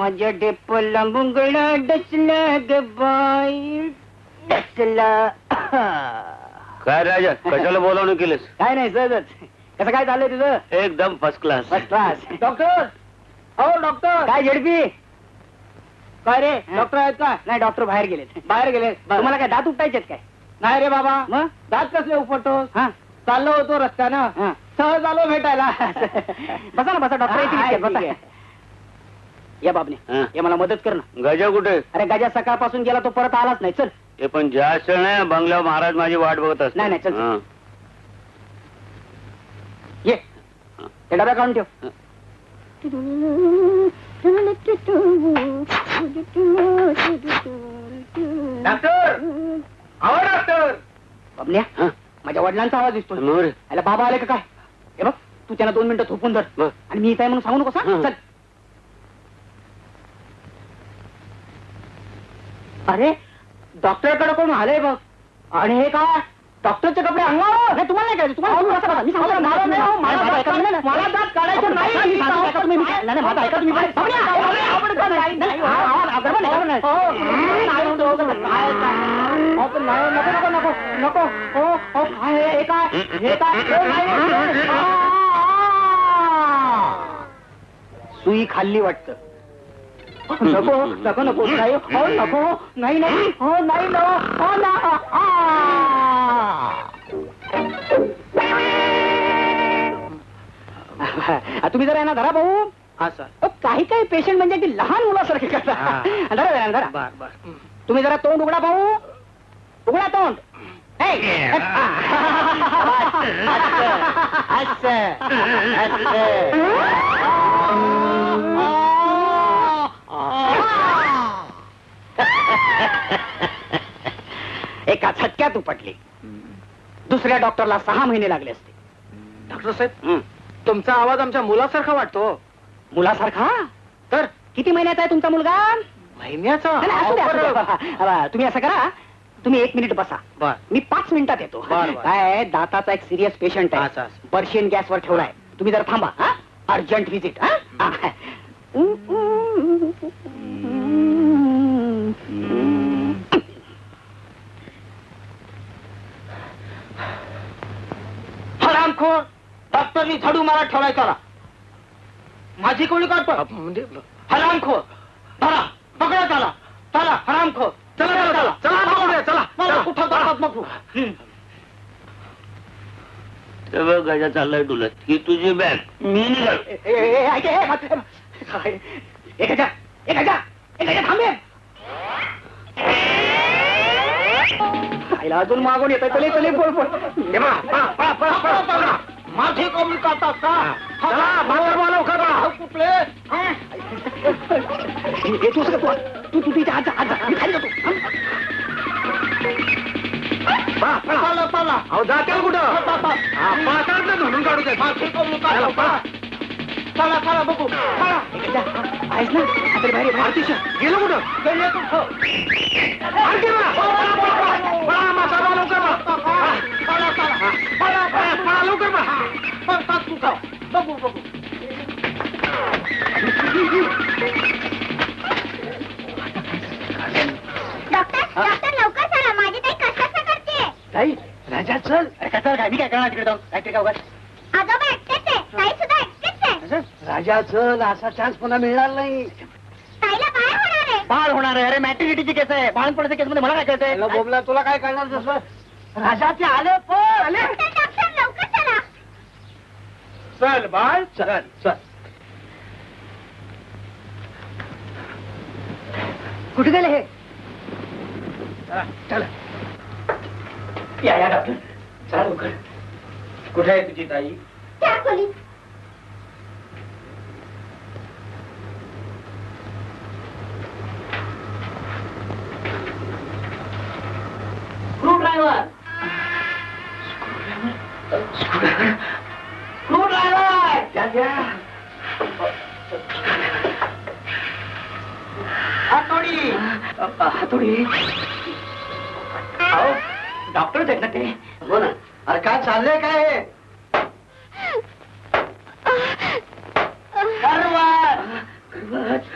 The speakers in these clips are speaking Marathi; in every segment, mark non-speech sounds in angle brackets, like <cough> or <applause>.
माझ्या डेपला मुंगळा डसला ग बाई. डसला. काय राजा कशाला बोलावणं केलंस? काय नाही सहजच कसं काय चाललंय तुझं? एकदम first class first class doctor हो डॉक्टर काय झेडपी? काय रे? डॉक्टर आहेत का? नाही डॉक्टर बाहेर गेलेत. बाहेर गेले तुम्हाला काय दात उपटायचेत काय? नाही रे बाबा. मग? दात कसले उपटतो हा. चाललो होतो रस्त्यानं. हा. सहज आलो भेटायला. <laughs> बसा ना बसा. डॉक्टर बसा. आहे. या बाबने हा. ये मला मदत कर ना गजा कुठे अरे गजा सकाळपासून गेला तो परत आलाच नाही चल हे पण जास्त नाही बंगल्यावर महाराज माझी वाट बघत असतात नाही, नाही, चल. ये हे डब्या काढून ठेव डॉक्टर अहो डॉक्टर बाबल्या हा. माझ्या वडिलांचा आवाज दिसतो मोरे. अरे बाबा आले का काय हे बघ तू त्यांना दोन मिनिटं थोपून धर. आणि मी काय म्हणून सांगू नकोस हा? हा. चल अरे डॉक्टरकडे कोण आलंय बघ आणि हे काय डॉक्टरचे कपडे अंगावर हे तुम्हाला नाही करायचं तुम्हाला. मी सांगतो मला नाही हो, मला दात काढायचं- नाही. माझं ऐका तुम्ही. हा, हा, हा. हो, नको नको नको हो हो हे हे काय हे काय हे. सुई खाल्ली वाटतं नको नको नको नाही हो नको नाही नाही हो नाही नो हो ना आ. तुम्ही जरा यांना धरा भाऊ. हा सर. अहो, काही काही पेशंट म्हणजे अगदी लहान मुलासारखे करतात. हा. धरा जरा, धरा. बर बर. तुम्ही जरा तोंड उघडा भाऊ. उघडा तोंड. हे. असं, असं. झटक्यात उपटली. दुसऱ्या डॉक्टरला सहा महिने लागले असते. डॉक्टर साहेब. तुमचा आवाज आमच्या मुलासारखा वाटतो. मुलासारखा? तर किती महिन्यात आहे तुमचा मुलगा? महिन्याचा? तुम्ही असं करा. तुम्ही एक मिनिट बसा. मी पाच मिनिटात येतो. काय दाताचा एक सिरियस पेशंट आहे. पर्शियन गॅसवर ठेवलाय तुम्ही जर थांबा हा. अर्जंट व्हिजिट हरामखोर डॉक्टरनी झाडू मारा ठेवलाय त्याला माझी कोणी काढतो म्हणजे हरामखोर धरा. पकडा त्याला. चला हरामखोर चला. चला चला चला पकडूया, चला. मला कुठं जातात बघू? हं. ते बघ गजा चाललाय डुलत. ही तुझी बॅग. मी निघाल. अजून मागून येत चले चले बोल बोल माझे कमी काढतात का चला, बाहेर बोलव करा. कुठले? हं. हे तू तू तू तू इथे हात जा, हात जा. मी खाली जातो. चला, चला. अहो, कुठं? हा, पळतात ना धरून काढू दे. माझे कमी काढतात. चला चला बघू. चला. आहेस ना? आता बाहेर. गेलो कुठं? गेले कुठं? चला, चला. पळतात कुठं. बघू बघू. डॉक्टर डॉक्टर लवकर चला. माझी ताई कशाचं करते? ताई राजा चल. अरे काय चल काय मी काय करणार तिकडे जाऊन? काहीतरी काय उगाच. आजोबा एकटेच आहे. ताई सुद्धा एकटेच आहे. असं? राजा चल. असा चान्स पुन्हा मिळणार नाही. ताईला होणार आहे. बाळ होणार आहे. अरे मॅटर्निटीची केस आहे. बाळणपणाच्या केस मध्ये मला काय कळतंय? बोबला तुला काय करणार तसं राजाचे आले पण आले डॉक्टर डॉक्टर लवकर चला चल बाळ चल चल. कुठे गेले हे? चला. या या डॉक्टर. चला लवकर. कुठे आहे तुझी ताई? त्या खोलीत. स्क्रू ड्रायव्हर स्क्रू ड्रायव्हर हातोडी हातोडी अहो डॉक्टर आहेत ना ते हो ना अरे काय चाललंय काय हे? करवत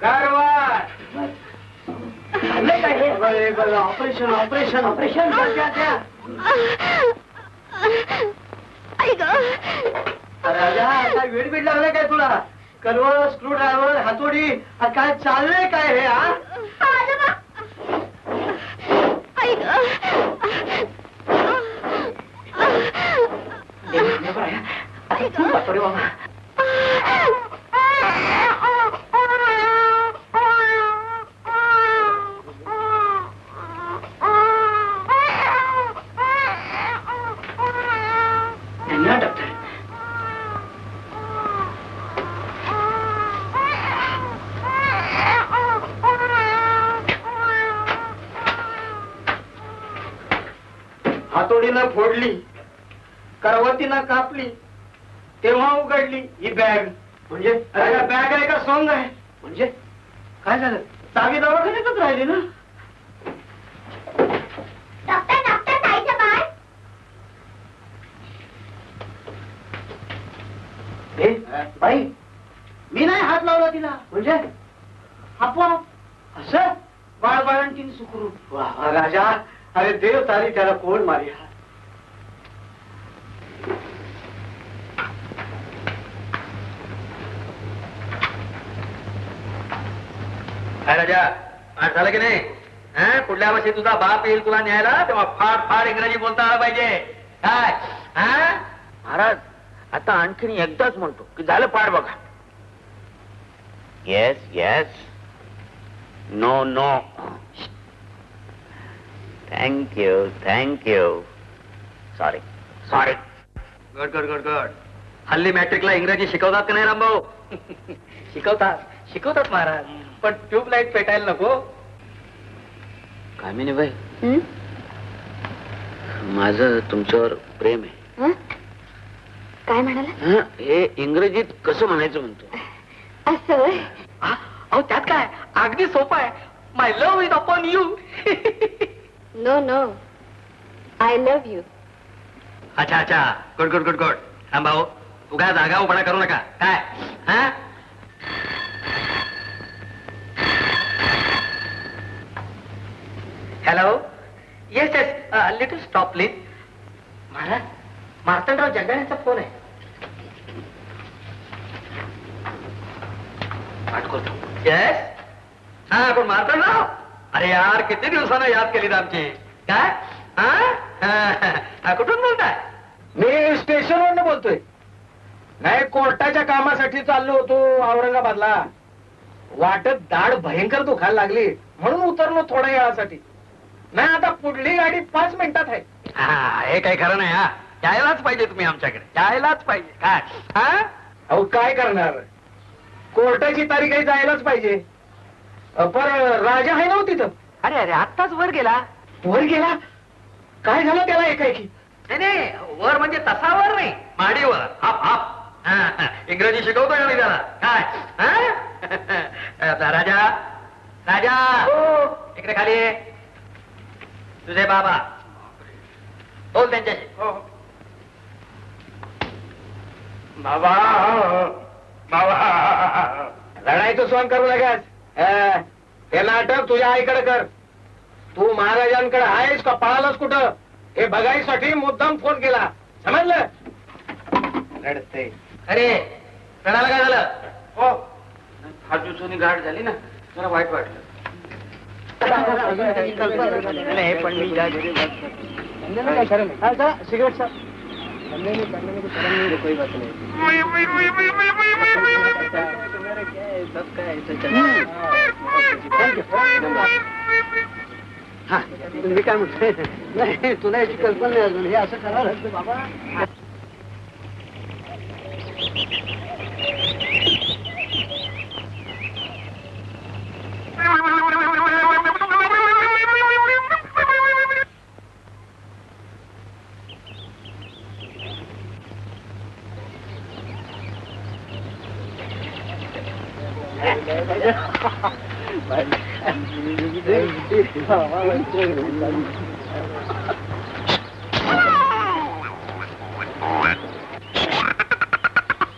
कारवार काय हे? ऑपरेशन ऑपरेशन ऑपरेशन आई ग राजा काय वेळ बीड लागलाय काय तुला? कलवर स्क्रू ड्रायव्हर हातोडी आ, काय चाललंय काय हे हा आता तू वाचो रे बाबा. हातोडीनं फोडली करवतीनं कापली तेव्हा उघडली ही बॅग. म्हणजे? बॅग आहे का? सॉंग आहे. म्हणजे? काय झालं? चावी दवाखान्यातच राहिली ना? डॉक्टर डॉक्टर ताईचं बाळ. ए, बाई मी नाही हात लावला तिला. म्हणजे? आपोआप. असं? बाळबाळंटीन सुखरूप. राजा अरे देव तारी त्याला कोण मारी काय राजा आठ झालं की नाही? हा? पुढल्या वर्षी तुझा बाप येईल तुला न्यायला तेव्हा फार फार इंग्रजी बोलता आलं पाहिजे. काय? हा? महाराज आता आणखीन एकदाच म्हणतो की झालं पाड बघा. Yes yes no no thank you thank you sorry sorry good good good गड हल्ली मॅट्रिकला इंग्रजी शिकवतात का नाही रामभाऊ? <laughs> शिकवतात. शिकवतात महाराज. पण ट्यूबलाईट पेटायला नको. कामिनी बाई? माझं तुमच्यावर प्रेम आहे. काय म्हणाला? हं, हे इंग्रजीत कसं म्हणायचं म्हणतो? <laughs> असं होय? अहो त्यात काय? अगदी सोपं आहे. My love is upon you no no I love you अच्छा अच्छा. Good good good good. थांबाओ उगा जागा उघडा करू नका. काय? हा? Hello yes yes little stop please Maharaj Martandrao जगाण्याचा phone आहे पाठ करतो येस हा पण मार्तंडराव अरे यार किती दिवसानं याद केली आमची? काय? कुठून बोलताय? मी स्टेशनवरनं बोलतोय. नाही कोर्टाच्या कामासाठी चाललो होतो औरंगाबादला. वाटत दाढ भयंकर दुखायला लागली म्हणून उतरलो थोड्या वेळासाठी. नाही आता पुढली गाडी पाच मिनिटात आहे. हा हे काही खरं नाही हा. यायलाच पाहिजे तुम्ही आमच्याकडे. यायलाच पाहिजे. काय? हा? अहो काय करणार? कोर्टाची तारीख आहे जायलाच पाहिजे. पर राजा आहे ना हो तिथं? अरे अरे आत्ताच वर गेला. वर गेला? काय झालं त्याला एकाएकी? नाही नाही वर म्हणजे तसा वर नाही. माडीवर. Half half. हा, हा. इंग्रजी शिकवतोय का मी त्याला? काय? हा? आता राजा? राजा! इकडे खाली. तुझे बाबा. बोल त्यांच्याशी. बाबा! बाबा! लढाईचं स्वांग करू अ, हे नाटक तुझ्या आईकडे कर. तू महाराजांकडे आहेस का पळालास कुठं? हे बघायसाठी मुद्दाम फोन केला. समजलं? रडते. अरे रडायला काय झालं? हो. फार दिवसांनी गाठ झाली ना जरा वाईट वाटलं. सिगरेट मी काय म्हणतोय? नाही तुला याची कल्पना नाही अजून. हे असं करावं लागतं बाबा.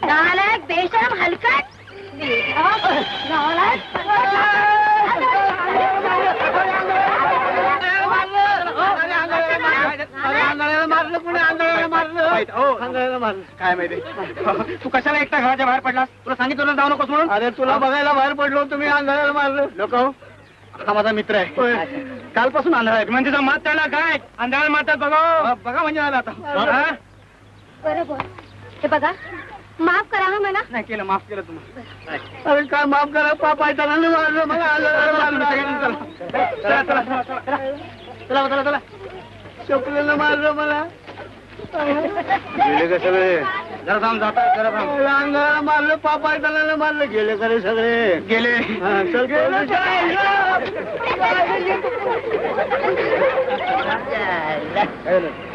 नालायक बेशरम हलकट. काय माहिती? तू कशाला एकटा घराच्या बाहेर पडलास? तुला सांगितलं ना जाऊ नकोस म्हणून? अरे तुला बघायला बाहेर पडलो तुम्ही अंधाराला मारलं. लोक हा माझा मित्र आहे. कालपासून अंधार आहे. म्हणजे मात त्याला काय? अंधाराला मारतात बघा. बघा म्हणजे आला आता. हा? बरोबर. हे बघा माफ करा हा मला. नाही केलं माफ केलं तुम्हाला. अरे काय माफ करा? पाप आहे मला मारलं. चला चला चला चला चला. चला चला चपलेला मारलं मला. गेले का सगळे? जरा थांब जाता जरा थांब. अंगाला मारलं पाप आहे त्याला नाही मारलं. गेले का रे सगळे? गेले. चल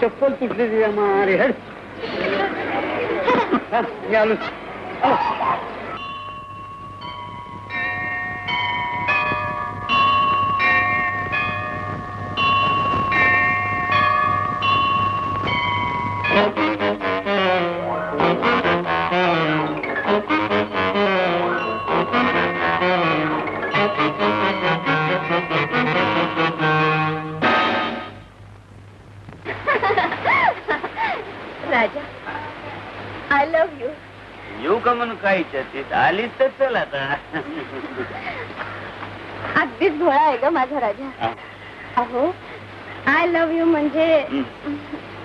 चप्पल तुटली मारे. मी आलो. राजा आय लव्ह यू येऊ का म्हणून काय चर्चेत? आलीच तर चल आता. अगदीच भोळा आहे ग माझा राजा. अहो आय लव्ह यू म्हणजे.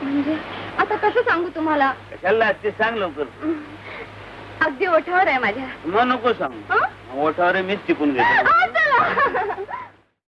म्हणजे आता कसं सांगू तुम्हाला? कशाला ते सांग लवकर. अगदी ओठावर आहे माझ्या. मग नको सांग? ओठावर मीच टिकून घेतो.